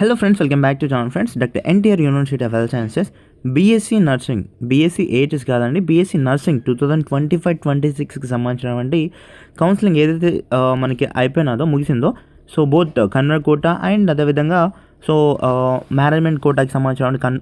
Hello friends welcome back to John friends doctor NTR university of health sciences BSc nursing BSc AHS కాదండి BSc nursing two thousand twenty five twenty సిక్స్కి సంబంధించినటువంటి counselling ఏదైతే మనకి అయిపోయినదో ముగిసిందో so both convener quota and అదేవిధంగా so management కోటాకి సంబంధించినటువంటి కన్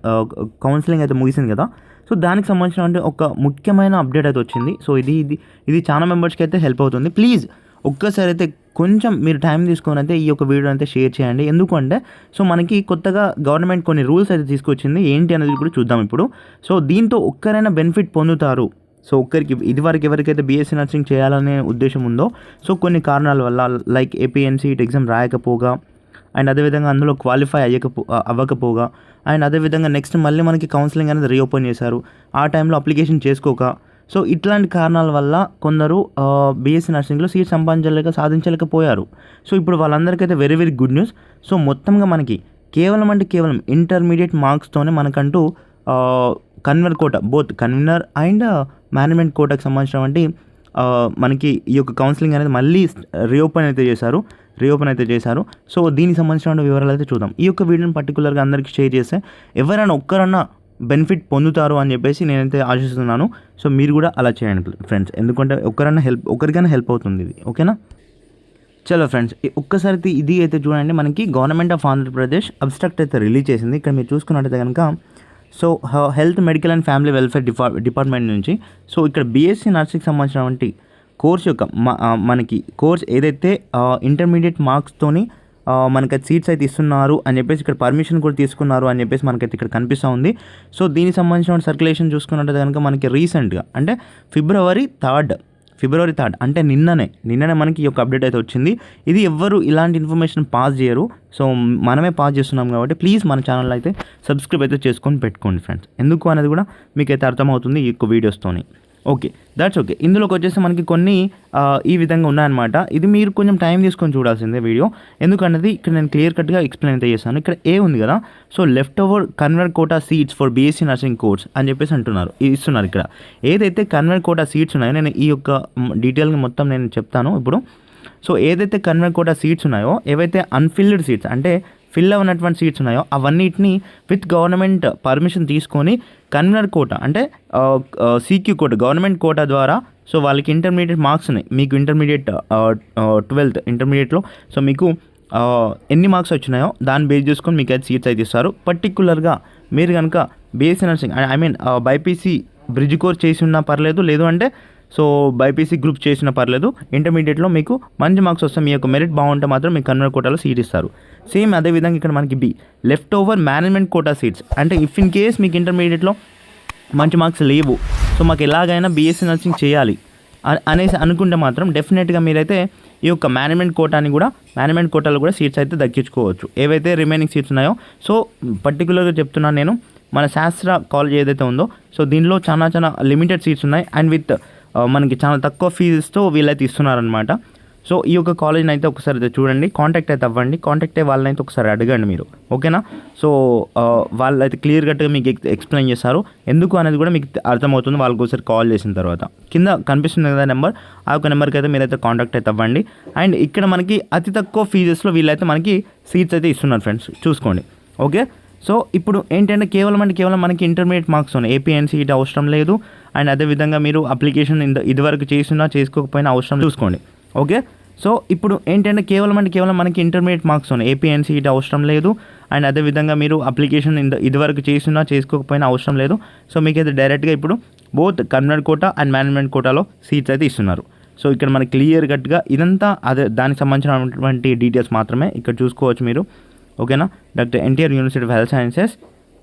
కౌన్సిలింగ్ అయితే ముగిసింది కదా. సో దానికి సంబంధించినటువంటి ఒక ముఖ్యమైన అప్డేట్ అయితే వచ్చింది. సో ఇది ఇది ఇది చాలా మెంబర్స్కి అయితే హెల్ప్ అవుతుంది. ప్లీజ్ ఒక్కసారి అయితే కొంచెం మీరు టైం తీసుకొని అయితే ఈ యొక్క వీడియో అయితే షేర్ చేయండి. ఎందుకంటే సో మనకి కొత్తగా గవర్నమెంట్ కొన్ని రూల్స్ అయితే తీసుకొచ్చింది. ఏంటి అనేది కూడా చూద్దాం ఇప్పుడు. సో దీంతో ఒక్కరైనా బెనిఫిట్ పొందుతారు. సో ఒక్కరికి ఇదివరకు ఎవరికైతే బీఎస్సీ నర్సింగ్ చేయాలనే ఉద్దేశం ఉందో సో కొన్ని కారణాల వల్ల లైక్ ఏపీఎన్సీ ఎగ్జామ్ రాయకపోగా అండ్ అదేవిధంగా అందులో క్వాలిఫై అయ్యకపో అవ్వకపోగా అండ్ అదేవిధంగా నెక్స్ట్ మళ్ళీ మనకి కౌన్సిలింగ్ అనేది రీఓపెన్ చేశారు. ఆ టైంలో అప్లికేషన్ చేసుకోక సో ఇట్లాంటి కారణాల వల్ల కొందరు బీఎస్సీ నర్సింగ్లో సీట్ సంపాదించలేక సాధించలేకపోయారు. సో ఇప్పుడు వాళ్ళందరికైతే very very good news so మొత్తంగా మనకి కేవలం అంటే కేవలం ఇంటర్మీడియట్ మార్క్స్తోనే మనకంటూ convener quota both convener and management కోటకు సంబంధించినటువంటి మనకి ఈ యొక్క కౌన్సిలింగ్ అనేది మళ్ళీ రీఓపెన్ అయితే చేశారు. రీఓపెన్ అయితే చేశారు. సో దీనికి సంబంధించిన వివరాలు అయితే చూద్దాం. ఈ యొక్క వీడియోని పర్టికులర్గా అందరికీ షేర్ చేస్తే ఎవరైనా ఒక్కరన్నా బెనిఫిట్ పొందుతారు అని చెప్పేసి నేనైతే ఆశిస్తున్నాను. సో మీరు కూడా అలా చేయండి ఫ్రెండ్స్. ఎందుకంటే ఒకరైనా హెల్ప్ ఒకరికైనా హెల్ప్ అవుతుంది ఇది. ఓకేనా? చలో ఫ్రెండ్స్ ఒక్కసారి ఇది అయితే చూడండి. మనకి గవర్నమెంట్ ఆఫ్ ఆంధ్రప్రదేశ్ అబ్స్ట్రాక్ట్ అయితే రిలీజ్ చేసింది. ఇక్కడ మీరు చూసుకున్నట్టయితే కనుక so health medical and family welfare డిపా department నుంచి సో ఇక్కడ బీఎస్సీ నర్సింగ్కి సంబంధించినటువంటి కోర్స్ యొక్క మనకి కోర్స్ ఏదైతే ఇంటర్మీడియట్ మార్క్స్తోని మనకి సీట్స్ అయితే ఇస్తున్నారు అని చెప్పేసి ఇక్కడ పర్మిషన్ కూడా తీసుకున్నారు అని చెప్పేసి మనకైతే ఇక్కడ కనిపిస్తూ ఉంది. సో దీనికి సంబంధించిన సర్క్యులేషన్ చూసుకున్నట్టు కనుక మనకి రీసెంట్గా అంటే ఫిబ్రవరి థర్డ్ ఫిబ్రవరి థర్డ్ అంటే నిన్ననే నిన్ననే మనకి ఈ యొక్క అప్డేట్ అయితే వచ్చింది. ఇది ఎవ్వరు ఇలాంటి ఇన్ఫర్మేషన్ పాస్ చేయరు. సో మనమే పాస్ చేస్తున్నాం కాబట్టి ప్లీజ్ మన ఛానల్ అయితే సబ్స్క్రైబ్ అయితే చేసుకొని పెట్టుకోండి ఫ్రెండ్స్ ఎందుకు అనేది కూడా మీకైతే అర్థమవుతుంది ఈ యొక్క వీడియోస్తోని ఓకే దాట్స్ ఓకే ఇందులోకి వచ్చేసి మనకి కొన్ని ఈ విధంగా ఉన్నాయన్నమాట. ఇది మీరు కొంచెం టైం తీసుకొని చూడాల్సిందే వీడియో. ఎందుకన్నది ఇక్కడ నేను క్లియర్ కట్గా ఎక్స్ప్లెయిన్ అయితే చేశాను ఇక్కడ ఏ ఉంది కదా. So left over convener quota seats for BSc nursing course అని చెప్పేసి అంటున్నారు. ఇస్తున్నారు ఇక్కడ. ఏదైతే కన్వర్ కోటా సీట్స్ ఉన్నాయో నేను ఈ యొక్క డీటెయిల్గా మొత్తం నేను చెప్తాను ఇప్పుడు. సో ఏదైతే కన్వర్ కోటా సీట్స్ ఉన్నాయో ఏవైతే అన్ఫిల్డ్ సీట్స్ అంటే ఫిల్ అవ్వనటువంటి సీట్స్ ఉన్నాయో అవన్నిటిని విత్ గవర్నమెంట్ పర్మిషన్ తీసుకొని కన్వీనర్ కోట అంటే సీక్యూ కోట గవర్నమెంట్ కోట ద్వారా సో వాళ్ళకి ఇంటర్మీడియట్ మార్క్స్ ఉన్నాయి. మీకు ఇంటర్మీడియట్ ట్వెల్త్ ఇంటర్మీడియట్లో సో మీకు ఎన్ని మార్క్స్ వచ్చినాయో దాన్ని బేస్ చేసుకొని మీకు అయితే సీట్స్ అయితే ఇస్తారు. పర్టికులర్గా మీరు కనుక BSc nursing I mean BiPC bridge course చేసి ఉన్నా పర్లేదు లేదు అంటే సో బైపీసీ గ్రూప్ చేసినా పర్లేదు ఇంటర్మీడియట్లో మీకు మంచి మార్క్స్ వస్తే మీ యొక్క మెరిట్ బాగుంటే మాత్రం మీకు కన్వర్ కోటాలో సీట్ ఇస్తారు. సేమ్ అదేవిధంగా ఇక్కడ మనకి B left over management quota seats అంటే ఇఫ్ ఇన్ కేస్ మీకు ఇంటర్మీడియట్లో మంచి మార్క్స్ లేవు. సో మాకు ఎలాగైనా బీఎస్సీ నర్సింగ్ చేయాలి. అనేసి అనుకుంటే మాత్రం డెఫినెట్గా మీరైతే ఈ యొక్క మేనేజ్మెంట్ కోటాని కూడా మేనేజ్మెంట్ కోటాలో కూడా సీట్స్ అయితే దక్కించుకోవచ్చు. ఏవైతే రిమైనింగ్ సీట్స్ ఉన్నాయో. సో పర్టికులర్గా చెప్తున్నాను నేను. మన శాస్త్ర కాలేజ్ ఏదైతే ఉందో సో దీనిలో చాలా చాలా లిమిటెడ్ సీట్స్ ఉన్నాయి. అండ్ విత్ మనకి చాలా తక్కువ ఫీజుతో వీళ్ళైతే ఇస్తున్నారనమాట సో ఈ యొక్క కాలేజ్ని అయితే ఒకసారి అయితే చూడండి. కాంటాక్ట్ అయితే అవ్వండి. కాంటాక్ట్ అయ్యే వాళ్ళని అయితే ఒకసారి అడగండి మీరు. ఓకేనా? సో వాళ్ళు అయితే క్లియర్ కట్గా మీకు ఎక్స్ప్లెయిన్ చేస్తారు ఎందుకు అనేది కూడా మీకు అర్థమవుతుంది. వాళ్ళకి ఒకసారి కాల్ చేసిన తర్వాత. కింద కనిపిస్తుంది కదా నెంబర్ ఆ యొక్క నెంబర్కి అయితే మీరైతే కాంటాక్ట్ అయితే అవ్వండి. అండ్ ఇక్కడ మనకి అతి తక్కువ ఫీజెస్లో వీళ్ళైతే మనకి సీట్స్ అయితే ఇస్తున్నారు ఫ్రెండ్స్ చూసుకోండి. ఓకే? సో ఇప్పుడు ఏంటంటే కేవలం అంటే కేవలం మనకి ఇంటర్మీడియట్ మార్క్స్ ఉన్నాయి. ఏపీఎన్సీ ఇటు అవసరం లేదు. అండ్ అదేవిధంగా మీరు అప్లికేషన్ ఇంత ఇదివరకు చేసినా చేసుకోకపోయినా అవసరం చూసుకోండి. ఓకే? సో ఇప్పుడు ఏంటంటే కేవలం అంటే కేవలం మనకి ఇంటర్మీడియట్ మార్క్స్ ఉన్నాయి. ఏపీఎన్సీ ఇటు అవసరం లేదు. అండ్ అదేవిధంగా మీరు అప్లికేషన్ ఇంత ఇదివరకు చేసినా చేసుకోకపోయినా అవసరం లేదు. సో మీకు అయితే డైరెక్ట్గా ఇప్పుడు both convener quota and management కోటాలో సీట్స్ అయితే ఇస్తున్నారు. సో ఇక్కడ మనకి క్లియర్ కట్గా ఇదంతా అదే దానికి సంబంధించినటువంటి డీటెయిల్స్ మాత్రమే ఇక్కడ చూసుకోవచ్చు మీరు. ఓకేనా? Doctor NTR university of health sciences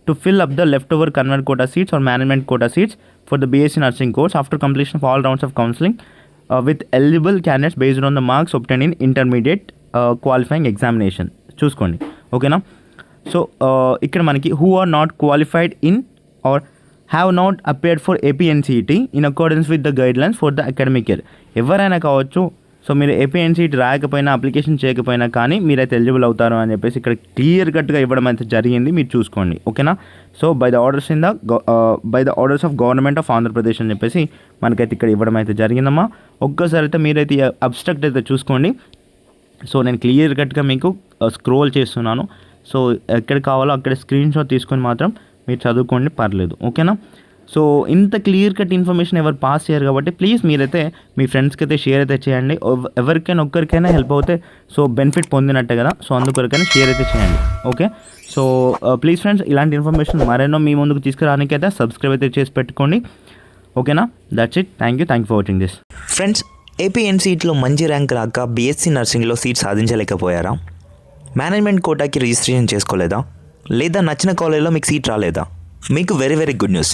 to fill up the left over convener quota seats or management quota seats for the BSc nursing course after completion of all rounds of counselling with eligible candidates based on the marks obtained in intermediate qualifying examination చూసుకోండి. ఓకేనా? So ఇక్కడ మనకి who are not qualified in or have not appeared for APNCET in accordance with the guidelines for the academic year ఎవరైనా కావచ్చు so మీరు ఏపీఎన్సీటీ రాయకపోయినా application చేయకపోయినా కానీ మీరైతే ఎలిజిబుల్ అవుతారు అని చెప్పేసి ఇక్కడ క్లియర్ కట్గా ఇవ్వడం అయితే జరిగింది. మీరు చూసుకోండి. ఓకేనా? So by the orders in the by the orders of government of Andhra Pradesh అని చెప్పేసి మనకైతే ఇక్కడ ఇవ్వడం అయితే జరిగిందమ్మా. ఒక్కసారి అయితే మీరైతే అబ్స్ట్రక్ట్ అయితే చూసుకోండి. సో నేను క్లియర్ కట్గా మీకు స్క్రోల్ చేస్తున్నాను. సో ఎక్కడ కావాలో అక్కడ స్క్రీన్ షాట్ తీసుకొని మాత్రం మీరు చదువుకోండి. పర్లేదు. ఓకేనా? సో ఇంత క్లియర్ కట్ ఇన్ఫర్మేషన్ ఎవరు పాస్ చేయరు కాబట్టి ప్లీజ్ మీరైతే మీ ఫ్రెండ్స్కి అయితే షేర్ అయితే చేయండి. ఎవరికైనా ఒక్కరికైనా హెల్ప్ అవుతే సో బెనిఫిట్ పొందినట్టే కదా. సో అందుకొరకైనా షేర్ అయితే చేయండి. ఓకే? సో ప్లీజ్ ఫ్రెండ్స్ ఇలాంటి ఇన్ఫర్మేషన్ మరెన్నో మీ ముందుకు తీసుకురానికి అయితే సబ్స్క్రైబ్ అయితే చేసి పెట్టుకోండి. ఓకేనా? That's it thank you thank you for watching this friends ఏపీఎన్సీట్లో మంచి ర్యాంక్ రాక బీఎస్సీ నర్సింగ్లో సీట్ సాధించలేకపోయారా? మేనేజ్మెంట్ కోటాకి రిజిస్ట్రేషన్ చేసుకోలేదా? లేదా నచ్చిన కాలేజ్లో మీకు సీట్ రాలేదా? మీకు very very good news